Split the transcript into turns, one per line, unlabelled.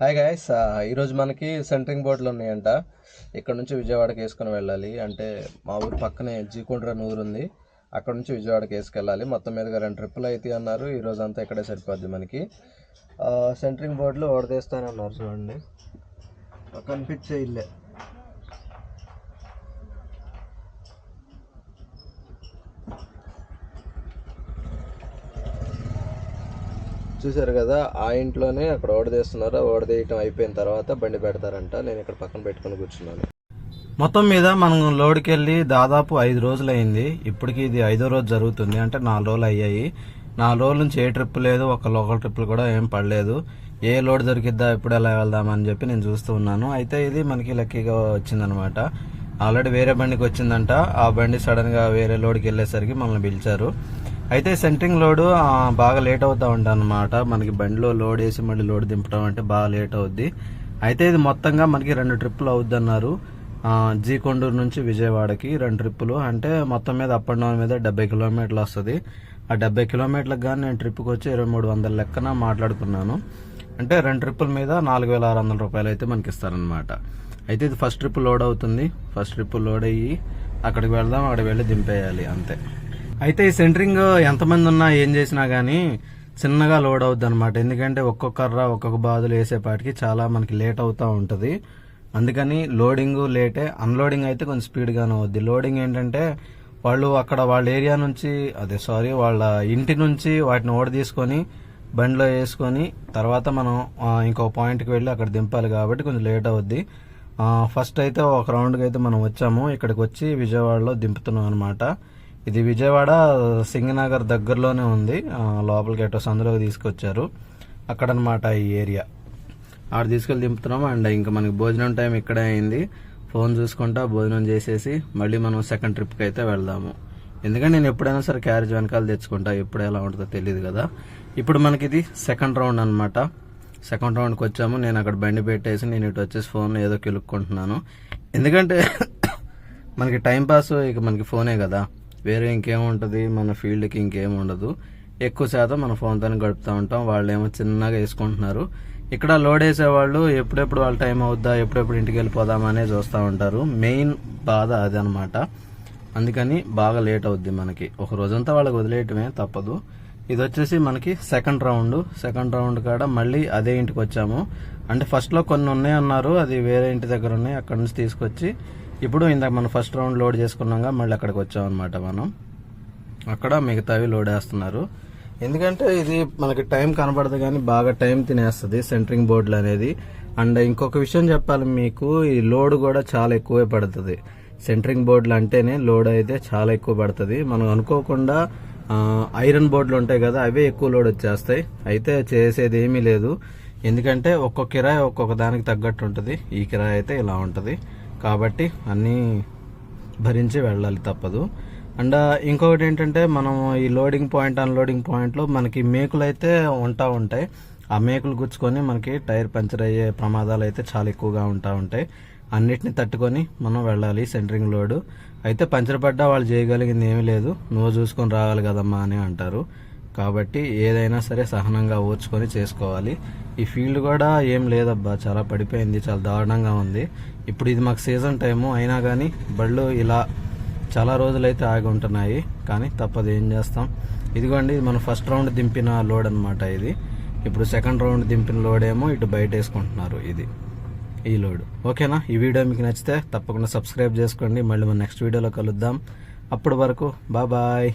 Hi guys ఈరోజు మనకి centering బోర్డులు ఉన్నాయంట. ఇక్కడ నుంచి విజయవాడకి వేసుకొని వెళ్ళాలి. అంటే మా ఊరు పక్కనే జీకొండ్ర నూరు ఉంది. అక్కడ నుంచి విజయవాడకి వేసుకెళ్ళాలి. మొత్తం మీదగా రెండు ట్రిప్పులు అయితే అన్నారు. ఈ అంతా ఇక్కడే సరిపోద్ది మనకి. సెంట్రింగ్ సెంటరింగ్ బోర్డులు ఓడదీస్తానే ఉన్నారు చూడండి. కనిపించే ఇల్లే. చూసారు కదా ఆ ఇంట్లోనే అక్కడ ఓడదేస్తున్నారు ఓడదేయటం అయిపోయిన తర్వాత బండి పెడతారంట. నేను ఇక్కడ పక్కన పెట్టుకొని కూర్చున్నాను.
మొత్తం మీద మనం లోడ్కి వెళ్ళి దాదాపు ఐదు రోజులు అయింది ఇప్పటికి ఇది ఐదో రోజు జరుగుతుంది. అంటే నాలుగు రోజులు అయ్యాయి. నాలుగు రోజుల నుంచి ఏ ట్రిప్ లేదు ఒక లోకల్ ట్రిప్లు కూడా ఏం పడలేదు. ఏ లోడ్ దొరికిద్దా ఎప్పుడు ఎలా వెళ్దామని చెప్పి నేను చూస్తూ ఉన్నాను. అయితే ఇది మనకి లక్కీగా వచ్చిందనమాట. ఆల్రెడీ వేరే బండికి వచ్చిందంట. ఆ బండి సడన్గా వేరే లోడ్కి వెళ్ళేసరికి మనల్ని పిలిచారు. అయితే సెంటరింగ్ లోడ్ బాగా లేట్ అవుతా ఉంటానమాట మనకి బండిలో లోడ్ వేసి మళ్ళీ లోడ్ దింపడం అంటే బాగా లేట్ అవుద్ది. అయితే ఇది మొత్తంగా మనకి రెండు ట్రిప్పులు అవుద్ది అన్నారు జీ కొండూరు నుంచి విజయవాడకి రెండు ట్రిప్పులు. అంటే మొత్తం మీద అప్ అండ్ డౌన్ మీద డెబ్బై కిలోమీటర్లు వస్తుంది. ఆ డెబ్బై కిలోమీటర్లకు కానీ నేను ట్రిప్కి వచ్చి ఇరవై మూడు వందల లెక్కన మాట్లాడుకున్నాను. అంటే రెండు ట్రిప్పుల మీద నాలుగు వేల ఆరు వందల రూపాయలు అయితే మనకి ఇస్తారనమాట అయితే ఇది ఫస్ట్ ట్రిప్ లోడ్ అవుతుంది. ఫస్ట్ ట్రిప్ లోడ్ అయ్యి అక్కడికి వెళ్దాం అక్కడికి వెళ్ళి దింపేయాలి అంతే. అయితే ఈ సెంటరింగ్ ఎంతమంది ఉన్నా ఏం చేసినా కానీ చిన్నగా లోడ్ అవుద్ది అనమాట ఎందుకంటే ఒక్కొక్కర్ర ఒక్కొక్క బాధలు వేసేపాటికి చాలా మనకి లేట్ అవుతూ ఉంటుంది. అందుకని లోడింగ్ లేటే అన్లోడింగ్ అయితే కొంచెం స్పీడ్గానే అవుద్ది. లోడింగ్ ఏంటంటే వాళ్ళు అక్కడ వాళ్ళ ఏరియా నుంచి అదే సారీ వాళ్ళ ఇంటి నుంచి వాటిని ఓడ తీసుకొని బండిలో వేసుకొని తర్వాత మనం ఇంకో పాయింట్కి వెళ్ళి అక్కడ దింపాలి కాబట్టి కొంచెం లేట్ అవుద్ది. ఫస్ట్ అయితే ఒక రౌండ్కి అయితే మనం వచ్చాము. ఇక్కడికి వచ్చి విజయవాడలో దింపుతున్నాం అనమాట ఇది విజయవాడ సింగనగర్ దగ్గరలోనే ఉంది. లోపలికి ఎటో సందులోకి తీసుకొచ్చారు. అక్కడ అనమాట ఈ ఏరియా. ఆడ తీసుకెళ్ళి దింపుతున్నాం అండ్ ఇంకా మనకి భోజనం టైం ఇక్కడే అయింది. ఫోన్ చూసుకుంటా భోజనం చేసేసి మళ్ళీ మనం సెకండ్ ట్రిప్కి అయితే వెళ్దాము. ఎందుకంటే నేను ఎప్పుడైనా సరే క్యారేజ్ వెనకాల తెచ్చుకుంటా. ఎప్పుడు ఎలా ఉంటుందో తెలియదు కదా. ఇప్పుడు మనకి ఇది సెకండ్ రౌండ్ అనమాట సెకండ్ రౌండ్కి వచ్చాము. నేను అక్కడ బండి పెట్టేసి నేను ఇటు వచ్చేసి ఫోన్ ఏదో కిలుక్కుంటున్నాను. ఎందుకంటే మనకి టైం పాస్ ఇక మనకి ఫోనే కదా. వేరే ఇంకేముంటుంది మన ఫీల్డ్కి ఇంకేం ఉండదు. ఎక్కువ శాతం మన ఫోన్తోనే గడుపుతూ ఉంటాం. వాళ్ళు ఏమో చిన్నగా వేసుకుంటున్నారు. ఇక్కడ లోడ్ వేసేవాళ్ళు ఎప్పుడెప్పుడు వాళ్ళ టైం అవుద్దా? ఎప్పుడెప్పుడు ఇంటికి వెళ్ళిపోదామా చూస్తూ ఉంటారు. మెయిన్ బాధ అది అనమాట అందుకని బాగా లేట్ అవుద్ది మనకి. ఒక రోజంతా వాళ్ళకి వదిలేయటమే తప్పదు. ఇది వచ్చేసి మనకి సెకండ్ రౌండ్. సెకండ్ రౌండ్ కాడ మళ్ళీ అదే ఇంటికి వచ్చాము. అంటే ఫస్ట్లో కొన్ని ఉన్నాయి అన్నారు అది వేరే ఇంటి దగ్గర ఉన్నాయి. అక్కడ నుంచి తీసుకొచ్చి ఇప్పుడు ఇందాక మనం ఫస్ట్ రౌండ్ లోడ్ చేసుకున్నాక మళ్ళీ అక్కడికి వచ్చాం అనమాట మనం. అక్కడ మిగతావి లోడ్ వేస్తున్నారు. ఎందుకంటే ఇది మనకి టైం కనబడదు కానీ బాగా టైం తినేస్తుంది సెంటరింగ్ బోర్డులు అనేది. అండ్ ఇంకొక విషయం చెప్పాలి మీకు ఈ లోడ్ కూడా చాలా ఎక్కువే పడుతుంది. సెంటరింగ్ బోర్డులు అంటేనే లోడ్ అయితే చాలా ఎక్కువ పడుతుంది. మనం అనుకోకుండా ఐరన్ బోర్డులు ఉంటాయి కదా అవే ఎక్కువ లోడ్ వచ్చేస్తాయి. అయితే చేసేది ఏమీ లేదు. ఎందుకంటే ఒక్కొక్క కిరాయి ఒక్కొక్క దానికి తగ్గట్టు ఉంటుంది. ఈ కిరాయి అయితే ఇలా ఉంటుంది. కాబట్టి అన్నీ భరించి వెళ్ళాలి తప్పదు. అండ్ ఇంకొకటి ఏంటంటే మనం ఈ లోడింగ్ పాయింట్ అన్లోడింగ్ పాయింట్లో మనకి మేకులు అయితే ఉంటా ఉంటాయి. ఆ మేకులు గుచ్చుకొని మనకి టైర్ పంచర్ అయ్యే ప్రమాదాలు అయితే చాలా ఎక్కువగా ఉంటా ఉంటాయి. అన్నిటిని తట్టుకొని మనం వెళ్ళాలి సెంటరింగ్ లోడ్. అయితే పంచర్ పడ్డా వాళ్ళు చేయగలిగింది ఏమీ లేదు. నువ్వు చూసుకొని రావాలి కదమ్మా అని అంటారు. కాబట్టి ఏదైనా సరే సహనంగా ఓర్చుకొని చేసుకోవాలి. ఈ ఫీల్డ్ కూడా ఏం లేదబ్బా చాలా పడిపోయింది చాలా దారుణంగా ఉంది. ఇప్పుడు ఇది మాకు సీజన్ టైము అయినా కానీ బళ్ళు ఇలా చాలా రోజులైతే ఆగి ఉంటున్నాయి. కానీ తప్పదు ఏం చేస్తాం? ఇదిగోండి మనం ఫస్ట్ రౌండ్ దింపిన లోడ్ అనమాట ఇది. ఇప్పుడు సెకండ్ రౌండ్ దింపిన లోడ్ ఏమో ఇటు బయట వేసుకుంటున్నారు ఇది ఈ లోడ్. ఓకేనా? ఈ వీడియో మీకు నచ్చితే తప్పకుండా సబ్స్క్రైబ్ చేసుకోండి. మళ్ళీ మన నెక్స్ట్ వీడియోలో కలుద్దాం. అప్పటి వరకు బాయ్.